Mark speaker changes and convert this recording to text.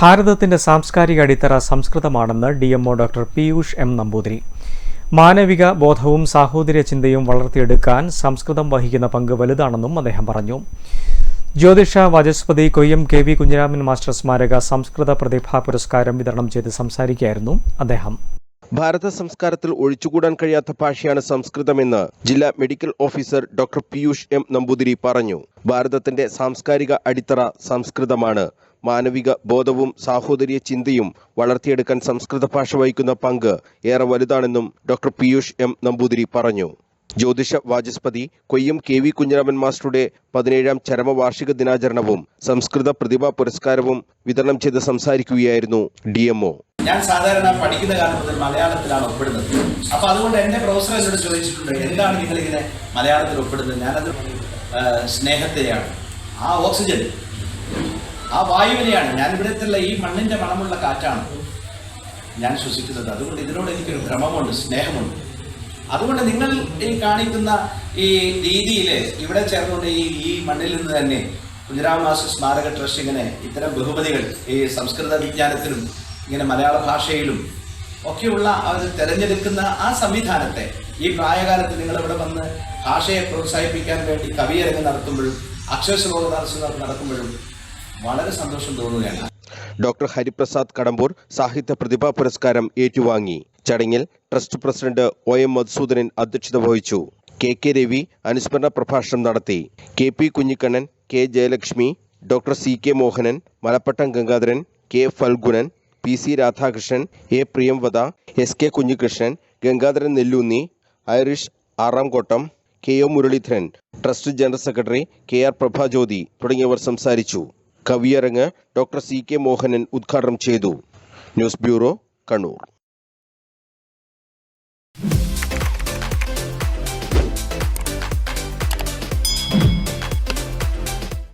Speaker 1: ഭാരതത്തിന്റെ സാംസ്കാരിക അടിത്തറ സംസ്കൃതമാണെന്ന് D MO doctor Piyush M Namboothiri. മാനവിക ബോധവും സാഹോദര്യ ചിന്തയും വളർത്തിയെടുക്കാൻ സംസ്കൃതം വഹിക്കുന്ന പങ്ക് വലുതാണെന്നും അദ്ദേഹം പറഞ്ഞു. ജ്യോതിഷ Vachaspati Koyyam K V Kunhiraman master സ്മാരക സംസ്കൃത പ്രതിഭാ പുരസ്കാരം വിതരണം ചെയ്ത് സംസാരിക്കുകയായിരുന്നു അദ്ദേഹം.
Speaker 2: ഭാരത സംസ്കാരത്തിൽ ഒഴിച്ചുകൂടാൻ കഴിയാത്ത ഭാഷയാണ് സംസ്കൃതമെന്ന് ജില്ലാ medical officer doctor Piyush M Namboothiri പറഞ്ഞു. ഭാരതത്തിന്റെ സാംസ്കാരിക അടിത്തറ സംസ്കൃതമാണ്. മാനവിക ബോധവും സാഹോദര്യ ചിന്തയും വളർത്തിയെടുക്കാൻ സംസ്കൃത ഭാഷ വഹിക്കുന്ന പങ്ക് ഏറെ വലുതാണെന്നും ഡോക്ടർ പീയൂഷ് എം നമ്പൂതിരി പറഞ്ഞു. ജ്യോതിഷ വാചസ്പതി കൊയ്യം കെ വി കുഞ്ഞിരാമൻ മാസ്റ്ററുടെ പതിനേഴാം ചരമവാർഷിക ദിനാചരണവും സംസ്കൃത പ്രതിഭാ പുരസ്കാരവും വിതരണം ചെയ്ത് സംസാരിക്കുകയായിരുന്നു ഡി
Speaker 3: ഞാൻ സാധാരണ പഠിക്കുന്ന കാലം മുതൽ മലയാളത്തിലാണ് ഒപ്പിടുന്നത്. അപ്പൊ അതുകൊണ്ട് എന്റെ പ്രൊഫസർ എന്നോട് ചോദിച്ചിട്ടുണ്ട് എന്താണ് നിങ്ങൾ ഇങ്ങനെ മലയാളത്തിൽ ഒപ്പിടുന്നത്? ഞാനത് സ്നേഹത്തെയാണ്. ആ ഓക്സിജൻ ആ വായുവിനെയാണ്. ഞാൻ ഇവിടത്തുള്ള ഈ മണ്ണിന്റെ മണമുള്ള കാറ്റാണ് ഞാൻ ശ്വസിക്കുന്നത്. അതുകൊണ്ട് ഇതിനോട് എനിക്കൊരു ഭ്രമമുണ്ട് സ്നേഹമുണ്ട്. അതുകൊണ്ട് നിങ്ങൾ ഈ കാണിക്കുന്ന ഈ രീതിയിൽ ഇവിടെ ചേർന്നുകൊണ്ട് ഈ ഈ മണ്ണിൽ നിന്ന് തന്നെ കുഞ്ഞിരാമാസ സ്മാരക ട്രസ്റ്റ് ഇങ്ങനെ ഇത്തരം ബഹുമതികൾ ഈ സംസ്കൃത വിജ്ഞാനത്തിലും ഇങ്ങനെ മലയാള ഭാഷയിലും ഒക്കെയുള്ള അവർ തിരഞ്ഞെടുക്കുന്ന ആ സംവിധാനത്തെ ഈ പ്രായകാലത്ത് നിങ്ങൾ ഇവിടെ വന്ന് ഭാഷയെ പ്രോത്സാഹിപ്പിക്കാൻ വേണ്ടി കവിയരങ്ങ് നടത്തുമ്പോഴും അക്ഷരശ്ലോക നടക്കുമ്പോഴും വളരെ സന്തോഷം തോന്നുകയാണ്.
Speaker 2: ഡോക്ടർ ഹരിപ്രസാദ് കടമ്പൂർ സാഹിത്യ പ്രതിഭാ പുരസ്കാരം ഏറ്റുവാങ്ങി. ചടങ്ങിൽ trust president O M Madhusoodanan അധ്യക്ഷത വഹിച്ചു. കെ കെ രവി അനുസ്മരണ പ്രഭാഷണം നടത്തി. K P Kunhikannan K Jayalakshmi doctor C K Mohanan Malappattam Gangadharan K Phalgunan P C Radhakrishnan A Priyamvada S K Kunhikrishnan Gangadharan Nelloonni Irish Aramkottam K O Muraleedharan trust general secretary K R Prabhajyothi തുടങ്ങിയവർ സംസാരിച്ചു. കവിയരങ്ങ് doctor C K Mohanan ഉദ്ഘാടനം ചെയ്തു. News bureau Kannur.